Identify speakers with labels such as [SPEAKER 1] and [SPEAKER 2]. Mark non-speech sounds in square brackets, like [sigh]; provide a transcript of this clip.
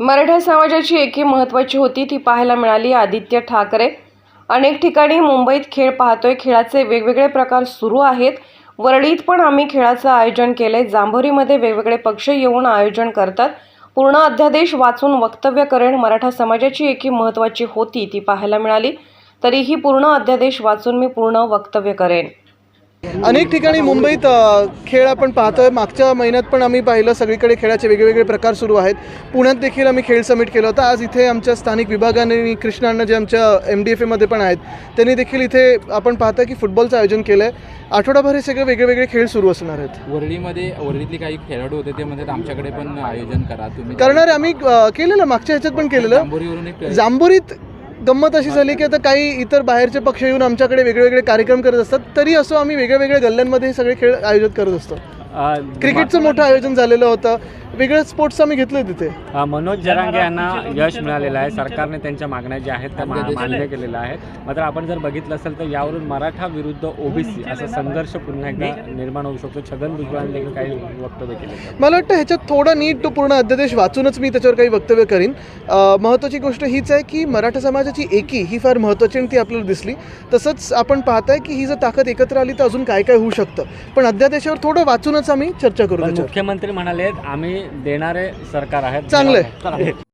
[SPEAKER 1] मराठा समाजाची एकी महत्त्वाची होती ती पाहायला मिळाली आदित्य ठाकरे. अनेक ठिकाणी मुंबईत खेळ पाहतोय खेळाचे वेगवेगळे प्रकार सुरू आहेत. वरळीत पण आम्ही खेळाचं आयोजन केलंय. जांभोरीमध्ये वेगवेगळे पक्ष येऊन आयोजन करतात. पूर्ण अध्यादेश वाचून वक्तव्य करेन मराठा समाजाची एकी महत्त्वाची होती ती पाहायला मिळाली. तरीही पूर्ण अध्यादेश वाचून मी पूर्ण वक्तव्य करेन.
[SPEAKER 2] अनेक ठिकाणी मुंबईत खेळ आपण पाहतोय. मागच्या महिन्यात पण आम्ही पाहिलं सगळीकडे खेळाचे वेगवेगळे प्रकार सुरू आहेत. पुण्यात देखील आम्ही खेळ समिट केलं होतं. आज इथे आमच्या स्थानिक विभागाने कृष्णांना जे आमच्या एम डी एफ एमध्ये पण आहेत त्यांनी देखील इथे आपण पाहतोय की फुटबॉलचं आयोजन केलं आहे आठवडाभर हे सगळे वेगळे वेगळे खेळ सुरू असणार आहेत.
[SPEAKER 3] वरळीमध्ये वरळीतले काही खेळाडू होते ते म्हणतात आमच्याकडे पण आयोजन करा तुम्ही
[SPEAKER 2] करणार आम्ही केलेलं मागच्या ह्याच्यात पण केलेलं. जांभोरीत गंमत अशी झाली की आता काही इतर बाहेरचे पक्ष येऊन आमच्याकडे वेगळे वेगळे कार्यक्रम करत असतात तरी असो आम्ही वेगळ्या वेगळ्या गल्ल्यांमध्ये हे सगळे खेळ आयोजित करत असतो. क्रिकेटचं मोठं आयोजन झालेलं होतं. वेगळं स्पोर्ट्स आम्ही घेतलं तिथे.
[SPEAKER 4] मनोज जरांगे यांना यश मिळालेलं आहे. सरकारने त्यांच्या मागण्या ज्या आहेत त्या मान्य केलेल्या आहेत. मात्र आपण जर बघितलं असेल तर यावरून मराठा विरुद्ध ओबीसी असा संघर्ष पुन्हा एकदा निर्माण होऊ शकतो. छगन भुजबळांनी देखील काही वक्तव्य केले
[SPEAKER 2] मला वाटतं ह्याच्यात थोडा नीट तो पूर्ण अध्यादेश वाचूनच मी त्याच्यावर काही वक्तव्य करीन. अं, महत्त्वाची गोष्ट हीच आहे की मराठा समाजाची एकी ही फार महत्त्वाची आणि ती आपल्याला दिसली. तसंच आपण पाहताय की ही जर ताकद एकत्र आली तर अजून काय काय होऊ शकतं. पण अध्यादेशावर थोडं वाचूनच आम्ही चर्चा करू
[SPEAKER 4] मुख्यमंत्री म्हणाले आम्ही देणारे सरकार आहेत.
[SPEAKER 2] चांगलं आहे [laughs]